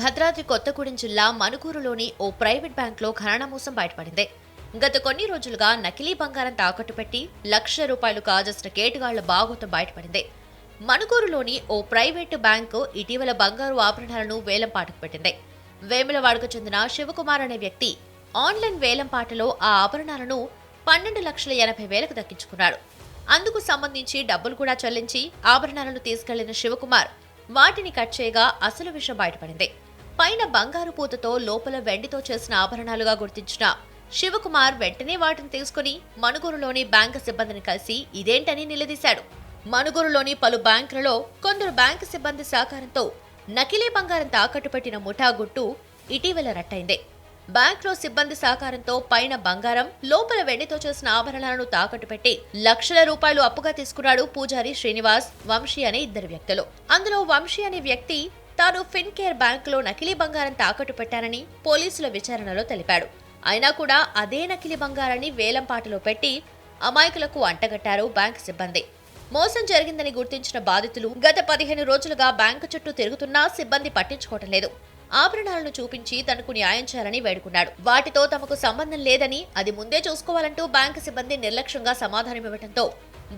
భద్రాద్రి కొత్తగూడెం జిల్లా మనుగూరులోని ఓ ప్రైవేట్ బ్యాంకులో ఖనన మోసం బయటపడింది. గత కొన్ని రోజులుగా నకిలీ బంగారం తాకట్టు పెట్టి లక్ష రూపాయలు కాజేసిన కేటుగాళ్ళ బాగోతం బయటపడింది. మనుగూరులోని ఓ ప్రైవేటు బ్యాంకు ఇటీవల బంగారు ఆభరణాలను వేలంపాటకు పెట్టింది. వేములవాడకు చెందిన శివకుమార్ అనే వ్యక్తి ఆన్లైన్ వేలంపాటలో ఆ ఆభరణాలను పన్నెండు లక్షల ఎనభై వేలకు దక్కించుకున్నాడు. అందుకు సంబంధించి డబ్బులు కూడా చెల్లించి ఆభరణాలను తీసుకెళ్ళిన శివకుమార్ వాటిని కట్ చేయగా అసలు విషయం బయటపడింది. పైన బంగారు పూతతో లోపల వెండితో చేసిన ఆభరణాలుగా గుర్తించిన శివకుమార్ వెంటనే వాటిని తీసుకుని మణుగూరులోని బ్యాంకు సిబ్బందిని కలిసి ఇదేంటని నిలదీశాడు. మణుగూరులోని పలు బ్యాంకులలో కొందరు బ్యాంకు సిబ్బంది సహకారంతో నకిలీ బంగారం తాకట్టు పెట్టిన ముఠా గుట్టు ఇటీవల రట్టయింది. బ్యాంక్లో సిబ్బంది సహకారంతో పైన బంగారం లోపల వెండితో చేసిన ఆభరణాలను తాకట్టు పెట్టి లక్షల రూపాయలు అప్పుగా తీసుకున్నాడు పూజారి శ్రీనివాస్ వంశీ అనే ఇద్దరు వ్యక్తులు. అందులో వంశీ అనే వ్యక్తి తాను ఫిన్కేర్ బ్యాంకులో నకిలీ బంగారం తాకట్టు పెట్టానని పోలీసుల విచారణలో తెలిపాడు. అయినా కూడా అదే నకిలీ బంగారాన్ని వేలంపాటలో పెట్టి అమాయకులకు అంటగట్టారు బ్యాంకు సిబ్బంది. మోసం జరిగిందని గుర్తించిన బాధితులు గత పదిహేను రోజులుగా బ్యాంకు చుట్టూ తిరుగుతున్నా సిబ్బంది పట్టించుకోవటం లేదు. ఆభరణాలను చూపించి తనకు న్యాయం చేయాలని వేడుకున్నాడు. వాటితో తమకు సంబంధం లేదని అది ముందే చూసుకోవాలంటూ బ్యాంకు సిబ్బంది నిర్లక్ష్యంగా సమాధానమివ్వడంతో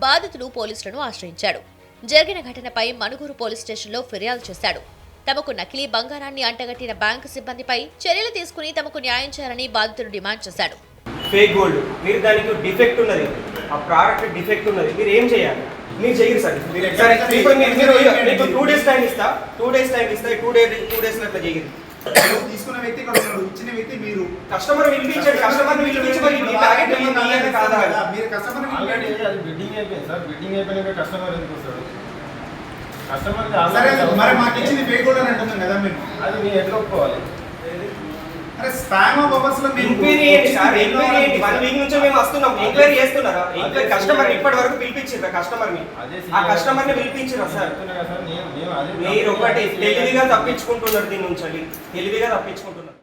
బాధితులు పోలీసులను ఆశ్రయించాడు. జరిగిన ఘటనపై మణుగూరు పోలీస్ స్టేషన్లో ఫిర్యాదు చేశాడు. తమకు నకిలీ బంగారాన్ని అంటగట్టిన బ్యాంకు సిబ్బందిపై చర్యలు తీసుకుని తమకు న్యాయం చేయాలని బాధితులు డిమాండ్ చేశాడు. Fake gold. మీరు దానికి డిఫెక్ట్ ఉన్నది. ఆ ప్రోడక్ట్ డిఫెక్ట్ ఉన్నది. మీరు ఏం చేయాలి? మీరు చేయరు సార్. మీరు. మీకు టూ డేస్ టైం ఇస్తా. టూ డేస్ టైం ఇస్తా. టూ డే టూ డేస్ అట్లా చేయరు. తీసుకున్న వ్యక్తి ఇక్కడ ఉన్నాడు ఇచ్చిన వ్యక్తి మీరు. కస్టమర్ పిలిపించండి కస్టమర్ మరి మీ ప్యాకెట్ మీ మీదే కాదా. అని. మీరు కస్టమర్ ఆల్రెడీ అది బిడ్డింగ్ అయిపోయింది సార్. బిడ్డింగ్ అయిపోయినాక కస్టమర్ ఎందుకు వస్తాడు? సరే మరి మాకు ఇచ్చింది కూడా అంటున్నాం కదా మేము అది మీరు ఎట్లా ఒప్పుకోవాలి? అరే స్పామ్ ఆఫ్ అవర్స్లో మీరు ఎంక్వైరీ సార్? ఎంక్వైరీ ఏంటి? వన్ వీక్ నుంచి మేము వస్తున్నాం. ఎంక్వైరీ చేస్తున్నారా? ఎంక్వైరీ కస్టమర్ ఇప్పటి వరకు పిలిపించారా కస్టమర్ని ఆ కస్టమర్ని పిలిపించారా సార్? చెప్తున్నా కదా సార్ నేను నేను అదే మీరు ఒకటి తెలివిగా తప్పించుకుంటున్నారు దీని నుంచి తెలివిగా తప్పించుకుంటున్నారు.